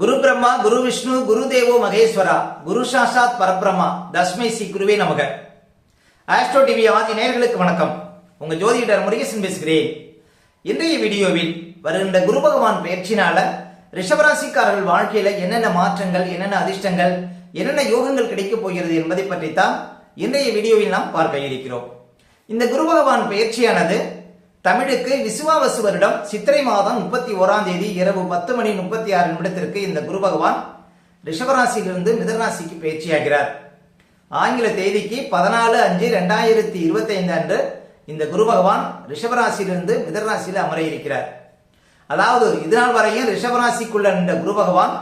குரு பிரம்மா குரு விஷ்ணு குரு தேவோ மகேஸ்வரா. குரு சாஷாத் பரபிரம்மா. தஸ்மை ஸ்ரீ குருவே நமக. ஆஸ்ட்ரோ டிவி ஆதி நேர்களுக்கு வணக்கம். உங்க ஜோதிடர் முருகேசன் பேசுகிறேன். இன்றைய வீடியோவில் வருகின்ற குரு பகவான் பயிற்சினால ரிஷபராசிக்காரர்கள் வாழ்க்கையில என்னென்ன மாற்றங்கள் என்னென்ன அதிர்ஷ்டங்கள் என்னென்ன யோகங்கள் கிடைக்கப் போகிறது என்பதை பற்றித்தான் இன்றைய வீடியோவில் நாம் பார்க்க இருக்கிறோம். இந்த குரு பகவான் பயிற்சியானது தமிழுக்கு விசுவாவசு வருடம் சித்திரை மாதம் முப்பத்தி ஓராம் தேதி இரவு பத்து மணி முப்பத்தி ஆறு நிமிடத்திற்கு இந்த குரு பகவான் ரிஷபராசியிலிருந்து மிதராசிக்கு பயிற்சியாகிறார் ஆங்கில தேதிக்கு பதினாலு அஞ்சு ரெண்டாயிரத்தி இருபத்தி ஐந்து அன்று இந்த குரு பகவான் ரிஷபராசியிலிருந்து மிதராசியில் அமர இருக்கிறார் அதாவது இதுநாள் வரையும் ரிஷபராசிக்குள்ள நின்ற குரு பகவான்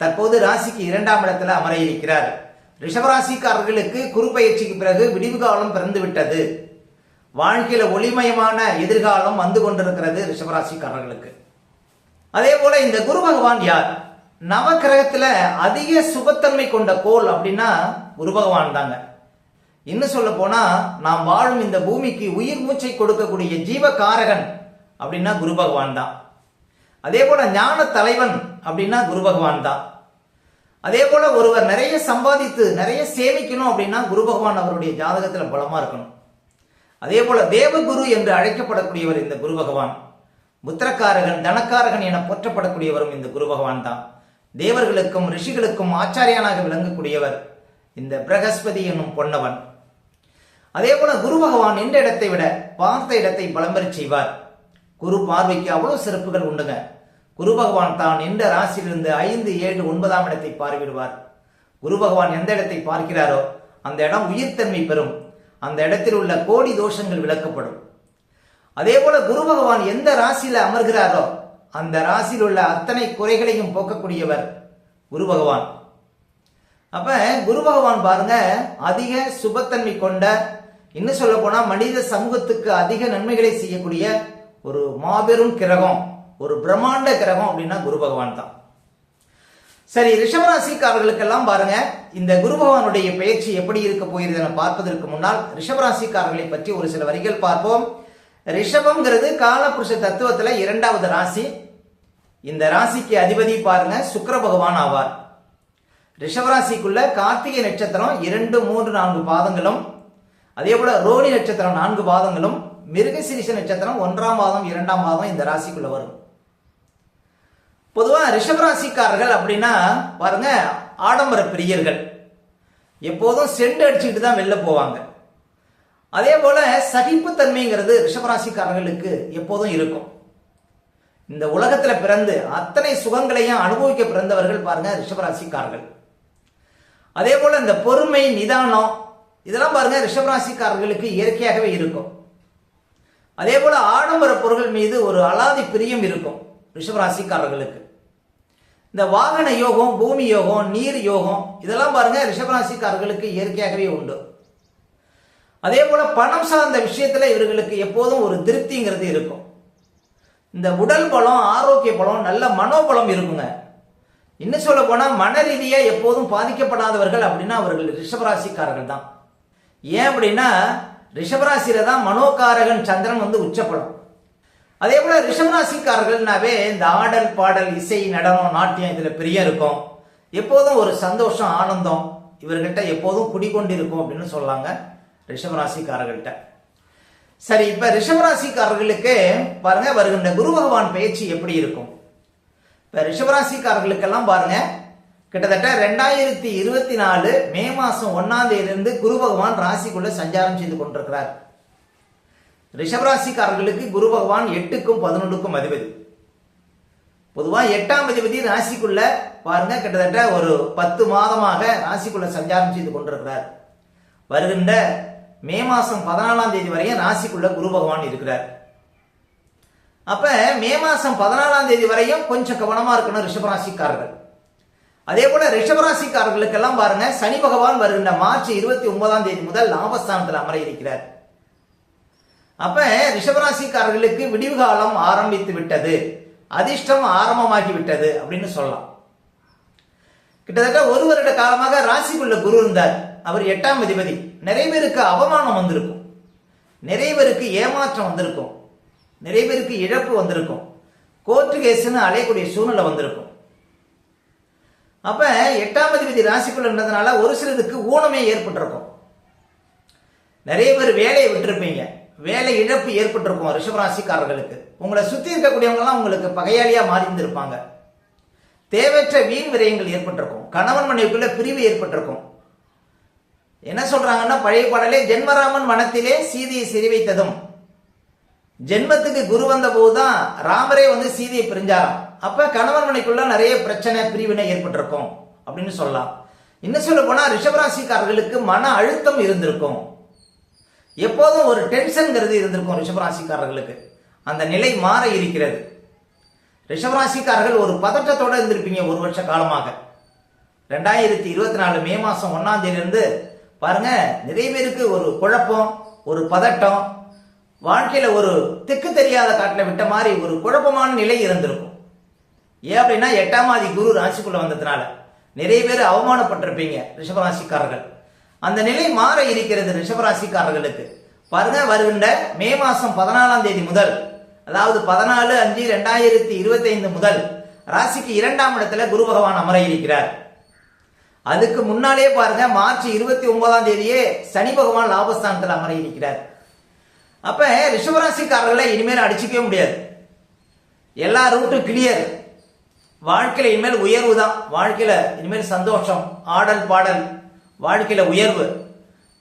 தற்போது ராசிக்கு இரண்டாம் இடத்துல அமர இருக்கிறார் ரிஷபராசிக்காரர்களுக்கு குரு பயிற்சிக்கு பிறகு விடிவு காலம் பிறந்து விட்டது வாழ்க்கையில ஒளிமயமான எதிர்காலம் வந்து கொண்டிருக்கிறது ரிஷபராசிக்காரர்களுக்கு. அதே போல இந்த குரு பகவான் யார்? நவக்கிரகத்துல அதிக சுபத்தன்மை கொண்ட கோள் அப்படின்னா குரு பகவான் தாங்க. இன்னும் சொல்ல போனா நாம் வாழும் இந்த பூமிக்கு உயிர் மூச்சை கொடுக்கக்கூடிய ஜீவகாரகன் அப்படின்னா குரு பகவான் தான். அதே போல ஞான தலைவன் அப்படின்னா குரு பகவான் தான். அதே போல ஒருவர் நிறைய சம்பாதித்து நிறைய சேமிக்கணும் அப்படின்னா குரு பகவான் அவருடைய ஜாதகத்துல பலமா இருக்கணும். அதே போல தேவகுரு என்று அழைக்கப்படக்கூடியவர் இந்த குரு பகவான். புத்திரக்காரகன் தனக்காரகன் என போற்றப்படக்கூடியவரும் இந்த குரு பகவான் தான். தேவர்களுக்கும் ரிஷிகளுக்கும் ஆச்சாரியானாக விளங்கக்கூடியவர் இந்த பிரகஸ்பதி என்னும் பொன்னவன். அதே போல குரு பகவான் நின்ற இடத்தை விட பார்த்த இடத்தை பலம்பெறச் செய்வார். குரு பார்வைக்கு அவ்வளவு சிறப்புகள் உண்டுங்க. குரு பகவான் தான் நின்ற ராசியிலிருந்து ஐந்து ஏழு ஒன்பதாம் இடத்தை பார்விடுவார் குரு பகவான் எந்த இடத்தை பார்க்கிறாரோ அந்த இடம் உயிர்த்தன்மை பெறும். அந்த இடத்தில் உள்ள கோடி தோஷங்கள் விளக்கப்படும். அதே போல குரு பகவான் எந்த ராசியில அமர்கிறாரோ அந்த ராசியில் உள்ள அத்தனை குறைகளையும் போக்கக்கூடியவர் குரு பகவான். அப்ப குரு பகவான் பாருங்க அதிக சுபத்தன்மை கொண்ட இன்னும் சொல்ல போனா மனித சமூகத்துக்கு அதிக நன்மைகளை செய்யக்கூடிய ஒரு மாபெரும் கிரகம் ஒரு பிரம்மாண்ட கிரகம் அப்படின்னா குரு பகவான் தான். சரி ரிஷபராசிக்காரர்களுக்கெல்லாம் பாருங்க இந்த குரு பகவானுடைய பயிற்சி எப்படி இருக்க போகிறது என பார்ப்பதற்கு முன்னால் ரிஷபராசிக்காரர்களை பற்றி ஒரு சில வரிகள் பார்ப்போம். ரிஷபம்ங்கிறது காலபுருஷ தத்துவத்துல இரண்டாவது ராசி. இந்த ராசிக்கு அதிபதி பாருங்க சுக்கர பகவான் ஆவார். ரிஷபராசிக்குள்ள கார்த்திகை நட்சத்திரம் இரண்டு மூன்று நான்கு பாதங்களும் அதே போல ரோனி நட்சத்திரம் நான்கு பாதங்களும் மிருகசிரிஷ நட்சத்திரம் ஒன்றாம் பாதம் இரண்டாம் பாதம் இந்த ராசிக்குள்ள வரும். பொதுவாக ரிஷபராசிக்காரர்கள் அப்படின்னா பாருங்க ஆடம்பர பிரியர்கள். எப்போதும் செண்டு அடிச்சுட்டு தான் வெளில போவாங்க. அதே போல சகிப்புத்தன்மைங்கிறது ரிஷபராசிக்காரர்களுக்கு எப்போதும் இருக்கும். இந்த உலகத்தில் பிறந்து அத்தனை சுகங்களையும் அனுபவிக்க பிறந்தவர்கள் பாருங்க ரிஷபராசிக்காரர்கள். அதே போல இந்த பொறுமை நிதானம் இதெல்லாம் பாருங்க ரிஷபராசிக்காரர்களுக்கு இயற்கையாகவே இருக்கும். அதே போல ஆடம்பர பொருட்கள் மீது ஒரு அலாதி பிரியம் இருக்கும். ரிஷபராசிக்காரர்களுக்கு. இந்த வாகன யோகம் பூமி யோகம் நீர் யோகம் இதெல்லாம் பாருங்க ரிஷபராசிக்காரர்களுக்கு இயற்கையாகவே உண்டு. அதே போல பணம் சார்ந்த விஷயத்துல இவர்களுக்கு எப்போதும் ஒரு திருப்திங்கிறது இருக்கும். இந்த உடல் பலம் ஆரோக்கிய பலம் நல்ல மனோபலம் இருக்குங்க. இன்னும் சொல்ல போனா மன ரீதியா எப்போதும் பாதிக்கப்படாதவர்கள் அப்படின்னா அவர்கள் ரிஷபராசிக்காரர்கள் தான். ஏன் அப்படின்னா ரிஷபராசியில தான் மனோகாரகன் சந்திரன் வந்து உச்சப்படும் அதே போல ரிஷபராசிக்காரர்கள்னாவே இந்த ஆடல் பாடல் இசை நடனம் நாட்டியம் இதுல பெரிய இருக்கும். எப்போதும் ஒரு சந்தோஷம் ஆனந்தம் இவர்கிட்ட எப்போதும் குடிக்கொண்டு இருக்கும் அப்படின்னு சொல்லாங்க ரிஷபராசிக்காரர்கள்ட்ட. சரி இப்ப ரிஷபராசிக்காரர்களுக்கு பாருங்க வருகின்ற குரு பகவான் பயிற்சி எப்படி இருக்கும்? இப்ப ரிஷபராசிக்காரர்களுக்கெல்லாம் பாருங்க கிட்டத்தட்ட ரெண்டாயிரத்தி இருபத்தி நாலு மே மாசம் ஒன்னாம் தேதியிலிருந்து குரு பகவான் ராசிக்குள்ள சஞ்சாரம் செய்து கொண்டிருக்கிறார். ரிஷபராசிக்காரர்களுக்கு குரு பகவான் எட்டுக்கும் பதினொன்றுக்கும் அதிபதி. பொதுவாக எட்டாம் அதிபதி ராசிக்குள்ள பாருங்க கிட்டத்தட்ட ஒரு பத்து மாதமாக ராசிக்குள்ள சஞ்சாரம் செய்து கொண்டிருக்கிறார். வருகின்ற மே மாசம் பதினாலாம் தேதி வரையும் ராசிக்குள்ள குரு பகவான் இருக்கிறார். அப்ப மே மாசம் பதினாலாம் தேதி வரையும் கொஞ்சம் கவனமா இருக்கணும் ரிஷபராசிக்காரர்கள். அதே போல ரிஷபராசிக்காரர்களுக்கெல்லாம் பாருங்க சனி பகவான் வருகின்ற மார்ச் இருபத்தி ஒன்பதாம் தேதி முதல் லாபஸ்தானத்தில் அமர இருக்கிறார். அப்ப ரிஷபராசிக்காரர்களுக்கு விடிவு காலம் ஆரம்பித்து விட்டது. அதிர்ஷ்டம் ஆரம்பமாகி விட்டது அப்படின்னு சொல்லலாம். கிட்டத்தட்ட ஒரு வருட காலமாக ராசிக்குள்ள குரு இருந்தார். அவர் எட்டாம் அதிபதி. நிறைய பேருக்கு அவமானம் வந்திருக்கும். நிறைய பேருக்கு ஏமாற்றம் வந்திருக்கும். நிறைய பேருக்கு இழப்பு வந்திருக்கும். கோர்ட்டு கேஸ்னு அலையக்கூடிய சூழ்நிலை வந்திருக்கும். அப்ப எட்டாம் அதிபதி ராசிக்குள்ள இருந்ததுனால ஒரு சிலருக்கு ஊனமே ஏற்பட்டிருக்கும். நிறைய பேர் வேலையை விட்டுருப்பீங்க. வேலை இழப்பு ஏற்பட்டிருக்கும் ரிஷபராசிக்காரர்களுக்கு. உங்களை சுத்தி இருக்கக்கூடியவங்கலாம் உங்களுக்கு பகையாளியா மாறி இருந்திருப்பாங்க தேவையற்ற வீண் விரயங்கள் ஏற்பட்டிருக்கும். கணவன் மனைவிக்குள்ள பிரிவு ஏற்பட்டிருக்கும். என்ன சொல்றாங்கன்னா பழைய பாடலே ஜென்மராமன் மனத்திலே சீதையை சிறை வைத்ததும் ஜென்மத்துக்கு குரு வந்த போதுதான் ராமரே வந்து சீதையை பிரிஞ்சாராம். அப்ப கணவன் மனைக்குள்ள நிறைய பிரச்சனை பிரிவினை ஏற்பட்டிருக்கும் அப்படின்னு சொல்லலாம். இன்னும் சொல்ல போனா ரிஷபராசிக்காரர்களுக்கு மன அழுத்தம் இருந்திருக்கும். எப்போதும் ஒரு டென்ஷன்ங்கிறது இருந்திருக்கும் ரிஷபராசிக்காரர்களுக்கு. அந்த நிலை மாற இருக்கிறது. ரிஷபராசிக்காரர்கள் ஒரு பதட்டத்தோடு இருந்திருப்பீங்க ஒரு வருஷ காலமாக. ரெண்டாயிரத்தி இருபத்தி நாலு மே மாதம் ஒன்றாம் தேதியிலிருந்து பாருங்க நிறைய பேருக்கு ஒரு குழப்பம் ஒரு பதட்டம் வாழ்க்கையில் ஒரு திக்கு தெரியாத காட்டில் விட்ட மாதிரி ஒரு குழப்பமான நிலை இருந்திருக்கும். ஏன் அப்படின்னா எட்டாம் ஆதி குரு ராசிக்குள்ளே வந்ததுனால நிறைய பேர் அவமானப்பட்டிருப்பீங்க ரிஷபராசிக்காரர்கள். அந்த நிலை மாற இருக்கிறது ரிஷபராசிக்காரர்களுக்கு. பாருங்க வருகின்ற மே மாசம் பதினாலாம் தேதி முதல் அதாவது பதினாலு அஞ்சு ரெண்டாயிரத்தி இருபத்தி ஐந்து முதல் ராசிக்கு இரண்டாம் இடத்துல குரு பகவான் அமர இருக்கிறார். அதுக்கு முன்னாலே பாருங்க மார்ச் இருபத்தி ஒன்பதாம் தேதியே சனி பகவான் லாபஸ்தானத்தில் அமர இருக்கிறார். அப்ப ரிஷபராசிக்காரர்களை இனிமேல் அடிச்சுக்கவே முடியாது. எல்லா ரூட்டும் கிளியர் வாழ்க்கையில இனிமேல் உயர்வு தான். வாழ்க்கையில இனிமேல் சந்தோஷம் ஆடல் பாடல் வாழ்க்கையில உயர்வு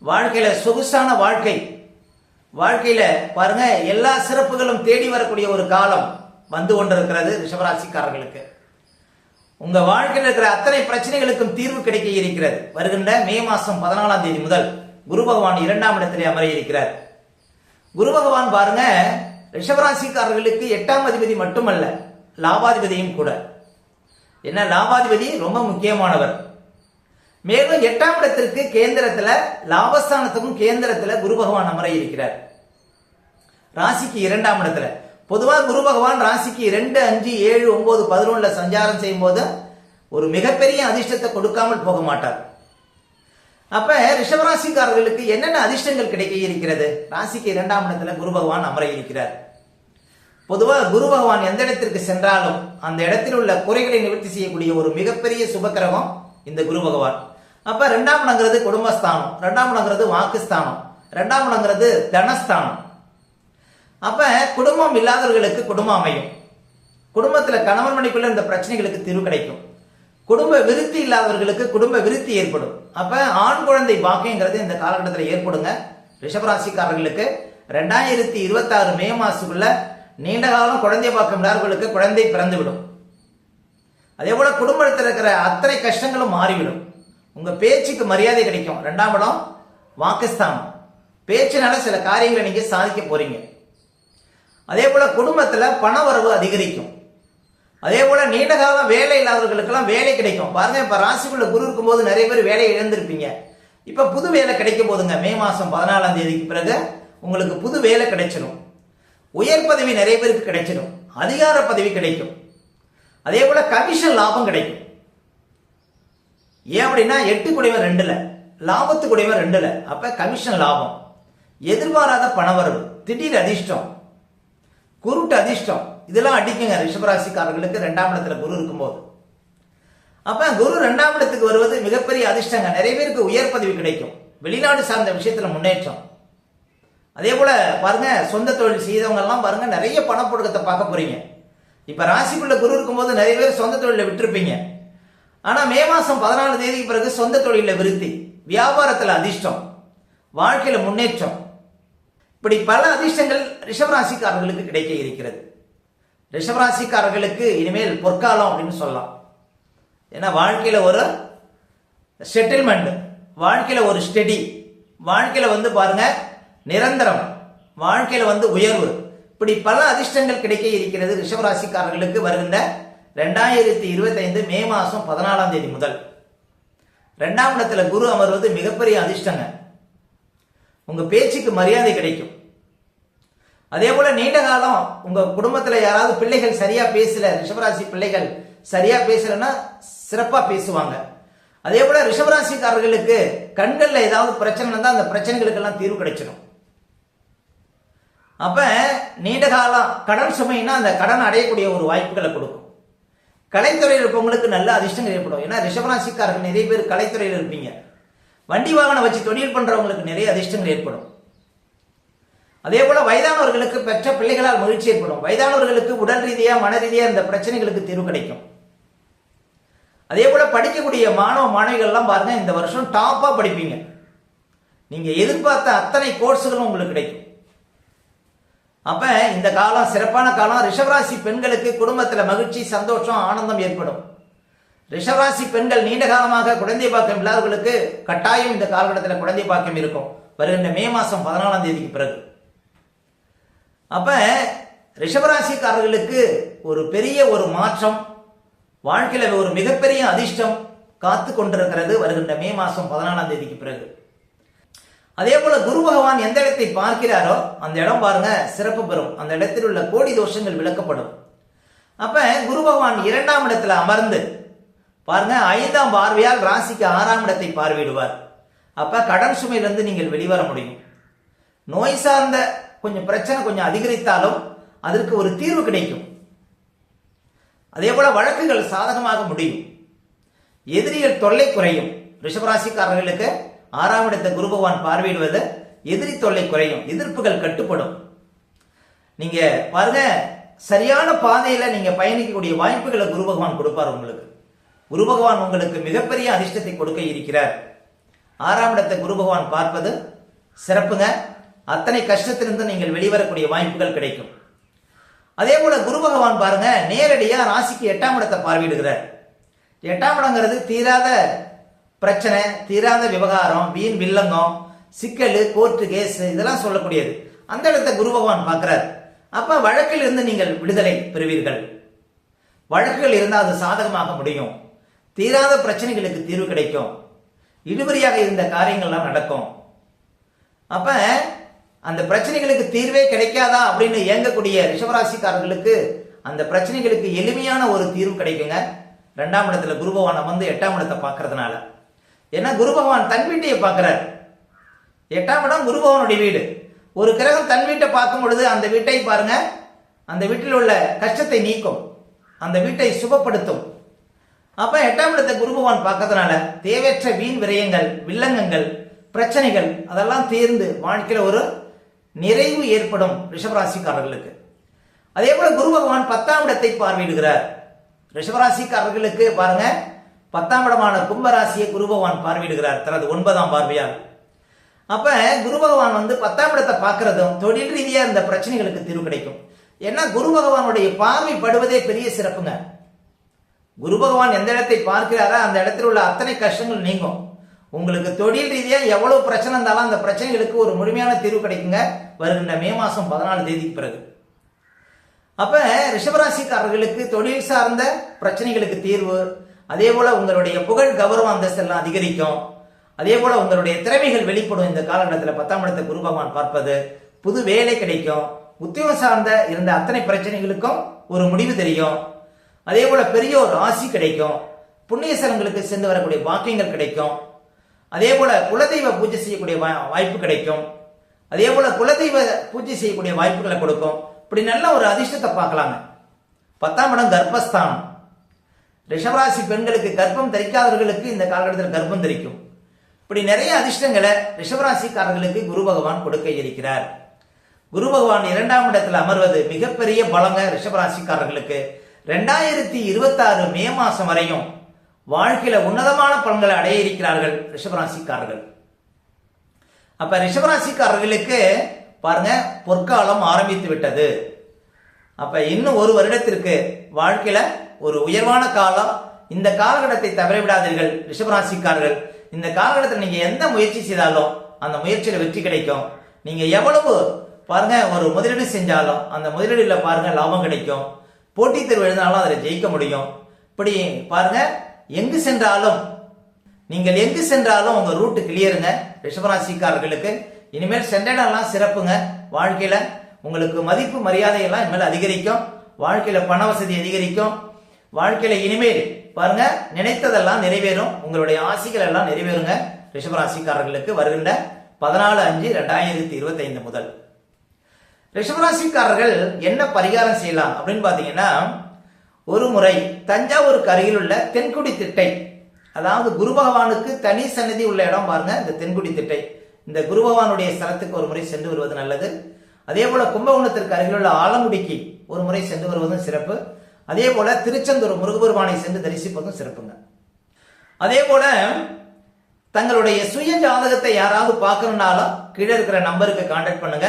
வாழ்க்கையில சொகுசான வாழ்க்கை வாழ்க்கையில பாருங்க எல்லா சிறப்புகளும் தேடி வரக்கூடிய ஒரு காலம் வந்து கொண்டிருக்கிறது ரிஷபராசிக்காரர்களுக்கு. உங்க வாழ்க்கையில் இருக்கிற அத்தனை பிரச்சனைகளுக்கும் தீர்வு கிடைக்க இருக்கிறது. வருகின்ற மே மாசம் பதினாலாம் தேதி முதல் குரு பகவான் இரண்டாம் இடத்திலே அமர இருக்கிறார். குரு பகவான் பாருங்க ரிஷபராசிக்காரர்களுக்கு எட்டாம் அதிபதி மட்டுமல்ல லாபாதிபதியும் கூட. என்ன லாபாதிபதி? ரொம்ப முக்கியமானவர். மேலும் எட்டாம் இடத்திற்கு கேந்திரத்துல லாபஸ்தானத்துக்கும் கேந்திரத்துல குரு பகவான் அமர இருக்கிறார். ராசிக்கு இரண்டாம் இடத்துல. பொதுவா குரு பகவான் ராசிக்கு ரெண்டு அஞ்சு ஏழு ஒன்பது பதினொன்னுல சஞ்சாரம் செய்யும் போது ஒரு மிகப்பெரிய அதிர்ஷ்டத்தை கொடுக்காமல் போக மாட்டார். அப்ப ரிஷபராசிக்காரர்களுக்கு என்னென்ன அதிர்ஷ்டங்கள் கிடைக்க இருக்கிறது? ராசிக்கு இரண்டாம் இடத்துல குரு பகவான் அமர இருக்கிறார். பொதுவா குரு பகவான் எந்த இடத்திற்கு சென்றாலும் அந்த இடத்தில் உள்ள குறைகளை நிவர்த்தி செய்யக்கூடிய ஒரு மிகப்பெரிய சுபக்கிரகம் இந்த குரு பகவான். அப்ப ரெண்டாம் இடங்கிறது குடும்பஸ்தானம். ரெண்டாம் இடங்கிறது வாக்குஸ்தானம். ரெண்டாம் இடங்கிறது தனஸ்தானம். அப்ப குடும்பம் இல்லாதவர்களுக்கு குடும்பம் அமையும். குடும்பத்துல கணவன் மணிக்குள்ள இந்த பிரச்சனைகளுக்கு தீர்வு கிடைக்கும். குடும்ப விருத்தி இல்லாதவர்களுக்கு குடும்ப விருத்தி ஏற்படும். அப்ப ஆண் குழந்தை பாக்கியங்கிறது இந்த காலகட்டத்தில் ஏற்படுங்க. ரிஷபராசிக்காரர்களுக்கு ரெண்டாயிரத்தி இருபத்தி ஆறு மே மாசத்துக்குள்ள நீண்ட காலம் குழந்தை பாக்கம் இல்லாதவர்களுக்கு குழந்தை பிறந்துவிடும். அதே போல குடும்பத்தில் இருக்கிற அத்தனை கஷ்டங்களும் மாறிவிடும். உங்க பேச்சுக்கு மரியாதை கிடைக்கும். ரெண்டாம் இடம் வாக்குஸ்தானம். பேச்சினால சில காரியங்களை நீங்க சாதிக்க போறீங்க. அதே போல குடும்பத்துல பண வரவு அதிகரிக்கும். அதே போல நீண்ட காலம் வேலை இல்லாதவர்களுக்கெல்லாம் வேலை கிடைக்கும். பாருங்க இப்ப ராசிக்குள்ள குரு இருக்கும்போது நிறைய பேர் வேலை இழந்திருப்பீங்க. இப்ப புது வேலை கிடைக்கும் போதுங்க மே மாசம் பதினாலாம் தேதிக்கு பிறகு உங்களுக்கு புது வேலை கிடைச்சிடும் உயர் பதவி நிறைய பேருக்கு கிடைச்சிடும் அதிகார பதவி கிடைக்கும். அதே போல கமிஷன் லாபம் கிடைக்கும். ஏன் அப்படின்னா எட்டு குடைவன் ரெண்டுல லாபத்து குடைவர் ரெண்டுல. அப்ப கமிஷன் லாபம். எதிர்பாராத பணவரவு திடீர் அதிர்ஷ்டம் குருட்டு அதிர்ஷ்டம் இதெல்லாம் அடிக்குங்க ரிஷபராசிக்காரர்களுக்கு ரெண்டாம் இடத்துல குரு இருக்கும்போது. அப்ப குரு ரெண்டாம் இடத்துக்கு வருவது மிகப்பெரிய அதிர்ஷ்டங்க. நிறைய பேருக்கு உயர் பதவி கிடைக்கும். வெளிநாடு சார்ந்த விஷயத்துல முன்னேற்றம். அதே போல பாருங்க சொந்த தொழில் செய்தவங்க எல்லாம் பாருங்க நிறைய பணப்புழக்கத்தை பார்க்க போறீங்க. இப்ப ராசிக்குள்ள குரு இருக்கும்போது நிறைய பேர் சொந்த தொழில விட்டுருப்பீங்க. ஆனா மே மாசம் பதினாலு தேதிக்கு பிறகு சொந்த தொழில விருத்தி வியாபாரத்துல அதிர்ஷ்டம் வாழ்க்கையில முன்னேற்றம். இப்படி பல அதிர்ஷ்டங்கள் ரிஷபராசிக்காரர்களுக்கு கிடைக்க இருக்கிறது. ரிஷபராசிக்காரர்களுக்கு இனிமேல் பொற்காலம் அப்படின்னு சொல்லலாம். ஏன்னா வாழ்க்கையில ஒரு செட்டில்மெண்ட் வாழ்க்கையில ஒரு ஸ்டெடி வாழ்க்கையில வந்து பாருங்க நிரந்தரம் வாழ்க்கையில வந்து உயர்வு. இப்படி பல அதிர்ஷ்டங்கள் கிடைக்க இருக்கிறது ரிஷபராசிக்காரர்களுக்கு வருகின்ற ரெண்டாயிரத்தி இருபத்தைந்து மே மாசம் பதினாலாம் தேதி முதல். ரெண்டாம் இடத்துல குரு அமர்வது மிகப்பெரிய அதிர்ஷ்டங்க. உங்க பேச்சுக்கு மரியாதை கிடைக்கும். அதே போல நீண்ட காலம் உங்க குடும்பத்துல யாராவது பிள்ளைகள் சரியா பேசல ரிஷபராசி பிள்ளைகள் சரியா பேசலன்னா சிறப்பா பேசுவாங்க. அதே போல ரிஷபராசிக்காரர்களுக்கு கண்கள்ல ஏதாவது பிரச்சனை இருந்தா அந்த பிரச்சனைகளுக்கு எல்லாம் தீர்வு கிடைச்சிடும். அப்ப நீண்ட காலம் கடன் சுமைன்னா அந்த கடன் அடையக்கூடிய ஒரு வாய்ப்புகளை கொடுக்கும். கலைத்துறையில் இருப்பவங்களுக்கு நல்ல அதிர்ஷ்டங்கள் ஏற்படும். ஏன்னா ரிஷபராசிக்காரர்கள் நிறைய பேர் கலைத்துறையில் இருப்பீங்க. வண்டி வாகனம் வச்சு தொழில் பண்றவங்களுக்கு நிறைய அதிர்ஷ்டங்கள் ஏற்படும். அதே போல வயதானவர்களுக்கு பெற்ற பிள்ளைகளால் மகிழ்ச்சி ஏற்படும். வயதானவர்களுக்கு உடல் ரீதியா மன ரீதியா இந்த பிரச்சனைகளுக்கு தீர்வு கிடைக்கும். அதே போல படிக்கக்கூடிய மாணவ மாணவிகள்லாம் பாருங்க இந்த வருஷம் டாப்பா படிப்பீங்க. நீங்க எதிர்பார்த்த அத்தனை கோர்ஸுகளும் உங்களுக்கு கிடைக்கும். அப்ப இந்த காலம் சிறப்பான காலம் ரிஷவராசி பெண்களுக்கு குடும்பத்துல மகிழ்ச்சி சந்தோஷம் ஆனந்தம் ஏற்படும். ரிஷவராசி பெண்கள் நீண்ட காலமாக குழந்தை பாக்கியம் இல்லாதவர்களுக்கு கட்டாயம் இந்த காலகட்டத்தில் குழந்தை பாக்கியம் இருக்கும். வருகின்ற மே மாசம் பதினாலாம் தேதிக்கு பிறகு. அப்ப ரிஷபராசிக்காரர்களுக்கு ஒரு பெரிய ஒரு மாற்றம் வாழ்க்கையில ஒரு மிகப்பெரிய அதிர்ஷ்டம் காத்து கொண்டிருக்கிறது வருகின்ற மே மாசம் பதினாலாம் தேதிக்கு பிறகு. அதே போல குரு பகவான் எந்த இடத்தை பார்க்கிறாரோ அந்த இடம் பாருங்க சிறப்பு பெறும். அந்த இடத்தில் உள்ள கோடி தோஷங்கள் விளக்கப்படும். அப்ப குரு பகவான் இரண்டாம் இடத்துல அமர்ந்து பாருங்க ஐந்தாம் பார்வையால் ராசிக்கு ஆறாம் இடத்தை பார்வையிடுவார். அப்ப கடன் சுமையிலிருந்து நீங்கள் வெளிவர முடியும். நோய் சார்ந்த கொஞ்சம் பிரச்சனை கொஞ்சம் அதிகரித்தாலும் அதற்கு ஒரு தீர்வு கிடைக்கும். அதே போல வழக்குகள் சாதகமாக முடியும். எதிரிகள் தொல்லை குறையும். ரிஷபராசிக்காரர்களுக்கு ஆறாம் இடத்தை குரு பகவான் பார்வையிடுவது எதிரி தொல்லை குறையும் எதிர்ப்புகள் கட்டுப்படும். நீங்க பாருங்க சரியான பாதையில நீங்க பயணிக்கக்கூடிய வாய்ப்புகளை குரு பகவான் கொடுப்பார் உங்களுக்கு. குரு பகவான் உங்களுக்கு மிகப்பெரிய அதிர்ஷ்டத்தை கொடுக்க இருக்கிறார். ஆறாம் இடத்தை குரு பகவான் பார்ப்பது சிறப்புங்க. அத்தனை கஷ்டத்திலிருந்து நீங்கள் வெளிவரக்கூடிய வாய்ப்புகள் கிடைக்கும். அதே போல குரு பகவான் பாருங்க நேரடியா ராசிக்கு எட்டாம் இடத்தை பார்வையிடுகிறார். எட்டாம் இடங்கிறது தீராத பிரச்சனை தீராத விவகாரம் வீண் வில்லங்கம் சிக்கல் கோர்ட்டு கேஸ் இதெல்லாம் சொல்லக்கூடியது. அந்த இடத்த குரு பகவான் பார்க்கிறார். அப்ப வழக்கில் இருந்து நீங்கள் விடுதலை பெறுவீர்கள். வழக்குகள் இருந்தால் அது சாதகமாக முடியும். தீராத பிரச்சனைகளுக்கு தீர்வு கிடைக்கும். இழுபறியாக இருந்த காரியங்கள்லாம் நடக்கும். அப்ப அந்த பிரச்சனைகளுக்கு தீர்வே கிடைக்காதா அப்படின்னு இயங்கக்கூடிய ரிஷபராசிக்காரர்களுக்கு அந்த பிரச்சனைகளுக்கு எளிமையான ஒரு தீர்வு கிடைக்குங்க. ரெண்டாம் இடத்துல குருபவான் வந்து எட்டாம் இடத்தை பார்க்கறதுனால. ஏன்னா குரு பகவான் தன் வீட்டையை பார்க்கிறார். எட்டாம் இடம் குரு பகவானுடைய வீடு. ஒரு கிரகம் தன் வீட்டை பார்க்கும் பொழுது அந்த வீட்டை பாருங்க அந்த வீட்டில் உள்ள கஷ்டத்தை நீக்கும் அந்த வீட்டை சுபப்படுத்தும். அப்ப எட்டாம் இடத்தை குரு பகவான் பார்க்கறதுனால தேவையற்ற வீண் விரயங்கள் வில்லங்கங்கள் பிரச்சனைகள் அதெல்லாம் தீர்ந்து வாழ்க்கையில் ஒரு நிறைவு ஏற்படும் ரிஷபராசிக்காரர்களுக்கு. அதே போல குரு பகவான் பத்தாம் இடத்தை பார்வையிடுகிறார். ரிஷபராசிக்காரர்களுக்கு பாருங்க பத்தாம் இடமான கும்பராசியை குரு பகவான் பார்வையிடுகிறார். தனது ஒன்பதாம் பார்வையால். அப்ப குரு பகவான் வந்து பத்தாம் இடத்தை பார்க்கறதும் தொழில் ரீதியா இந்த பிரச்சனைகளுக்கு தீர்வு கிடைக்கும். ஏன்னா குரு பகவானுடைய பார்வை படுவதே பெரிய சிறப்புங்க. குரு பகவான் எந்த இடத்தை பார்க்கிறாரோ அந்த இடத்தில் உள்ள அத்தனை கஷ்டங்கள் நீங்கும். உங்களுக்கு தொழில் ரீதியா எவ்வளவு பிரச்சனை இருந்தாலும் அந்த பிரச்சனைகளுக்கு ஒரு முழுமையான தீர்வு கிடைக்குங்க. வருகின்ற மே மாசம் பதினாலு தேதிக்கு பிறகு. அப்ப ரிஷபராசிக்காரர்களுக்கு தொழில் சார்ந்த பிரச்சனைகளுக்கு தீர்வு அதே போல உங்களுடைய புகழ் கௌரவ அந்தஸ்து எல்லாம் அதிகரிக்கும். அதே போல உங்களுடைய திறமைகள் வெளிப்படும் இந்த காலகட்டத்தில் பத்தாம் இடத்தை குரு பகவான் பார்ப்பது புது வேலை கிடைக்கும். உத்தியோகம் சார்ந்த இருந்த அத்தனை பிரச்சனைகளுக்கும் ஒரு முடிவு தெரியும். அதே போல பெரிய ஒரு ஆசி கிடைக்கும். புண்ணிய ஸ்தலங்களுக்கு சென்று வரக்கூடிய வாக்கியங்கள் கிடைக்கும். அதே போல குலதெய்வ பூஜை செய்யக்கூடிய வா- வாய்ப்பு கிடைக்கும். அதே போல குலதெய்வ பூஜை செய்யக்கூடிய வாய்ப்புகளை கொடுக்கும். இப்படி நல்ல ஒரு அதிர்ஷ்டத்தை பார்க்கலாங்க. பத்தாம் இடம் கர்ப்பஸ்தானம். ரிஷபராசி பெண்களுக்கு கர்ப்பம் தரிக்காதவர்களுக்கு இந்த காலகட்டத்தில் கர்ப்பம் தரிக்கும். இப்படி நிறைய அதிர்ஷ்டங்களை ரிஷபராசிக்காரர்களுக்கு குரு பகவான் கொடுக்க இருக்கிறார். குரு பகவான் இரண்டாம் இடத்தில் அமர்வது மிகப்பெரிய பலங்க ரிஷபராசிக்காரர்களுக்கு. ரெண்டாயிரத்தி இருபத்தாறு மே மாசம் வரையும் வாழ்க்கையில உன்னதமான பலன்களை அடைய இருக்கிறார்கள் ரிஷபராசிக்காரர்கள். அப்ப ரிஷபராசிக்காரர்களுக்கு பாருங்க பொற்காலம் ஆரம்பித்து விட்டது. அப்ப இன்னும் ஒரு வருடத்திற்கு வாழ்க்கையில ஒரு உயர்வான காலம். இந்த காலகட்டத்தை தவற விடாதீர்கள் ரிஷபராசிக்காரர்கள். இந்த காலகட்டத்தில் நீங்க எந்த முயற்சி செய்தாலும் அந்த முயற்சியில வெற்றி கிடைக்கும். நீங்க எவ்வளவு பாருங்க ஒரு முதலீடு செஞ்சாலும் அந்த முதலீடுல பாருங்க லாபம் கிடைக்கும். போட்டித் தேர்வு எழுதினாலும் அதில் ஜெயிக்க முடியும். இப்படி பாருங்க எங்கு சென்றாலும் நீங்கள் எங்கு சென்றாலும் உங்க ரூட்டு கிளியருங்க ரிஷபராசிக்காரர்களுக்கு. இனிமேல் சென்ற இடம்லாம் சிறப்புங்க. வாழ்க்கையில உங்களுக்கு மதிப்பு மரியாதை எல்லாம் இனிமேல் அதிகரிக்கும். வாழ்க்கையில பண வசதி அதிகரிக்கும். வாழ்க்கையில இனிமேல் பாருங்க நினைத்ததெல்லாம் நிறைவேறும். உங்களுடைய ஆசைகள் எல்லாம் நிறைவேறுங்க. ரிஷபராசிக்காரர்களுக்கு வருகின்ற பதினாலு அஞ்சு ரெண்டாயிரத்தி இருபத்தி ஐந்து முதல். ரிஷபராசிக்காரர்கள் என்ன பரிகாரம் செய்யலாம் அப்படின்னு பாத்தீங்கன்னா ஒரு முறை தஞ்சாவூருக்கு அருகில் உள்ள தென்குடி திட்டை அதாவது குரு பகவானுக்கு தனி சன்னதி உள்ள இடம் பாருங்க இந்த தென்குடி திட்டை. இந்த குரு பகவானுடைய ஸ்தலத்துக்கு ஒரு முறை சென்று வருவது நல்லது. அதே போல கும்பகோணத்திற்கு அருகில் உள்ள ஆலங்குடிக்கு ஒரு முறை சென்று வருவதும் சிறப்பு. அதே போல திருச்செந்தூர் முருகபெருமானை சென்று தரிசிப்பதும் சிறப்புங்க. அதே போல தங்களுடைய சுய ஜாதகத்தை யாராவது பார்க்கணும்னாலும் கீழே இருக்கிற நம்பருக்கு கான்டாக்ட் பண்ணுங்க.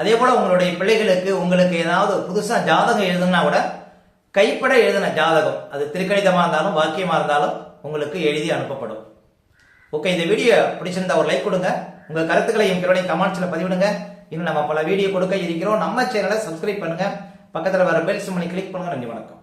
அதே போல உங்களுடைய பிள்ளைகளுக்கு உங்களுக்கு ஏதாவது புதுசா ஜாதகம் எழுதுனா கூட கைப்பட எழுதின ஜாதகம். அது திருக்கணிதமா இருந்தாலும் வாக்கியமா இருந்தாலும் உங்களுக்கு எழுதி அனுப்பப்படும். ஓகே இந்த வீடியோ பிடிச்சிருந்தா ஒரு லைக் கொடுங்க. உங்க கருத்துக்களையும் கீழே கமெண்ட்ஸ்ல பதிவிடுங்க. இன்னும் நம்ம பல வீடியோ கொடுக்க இருக்கிறோம். நம்ம சேனலை சப்ஸ்கிரைப் பண்ணுங்க. பக்கத்தில் வர பெல் சிம்மனை கிளிக் பண்ணுங்க. நன்றி வணக்கம்.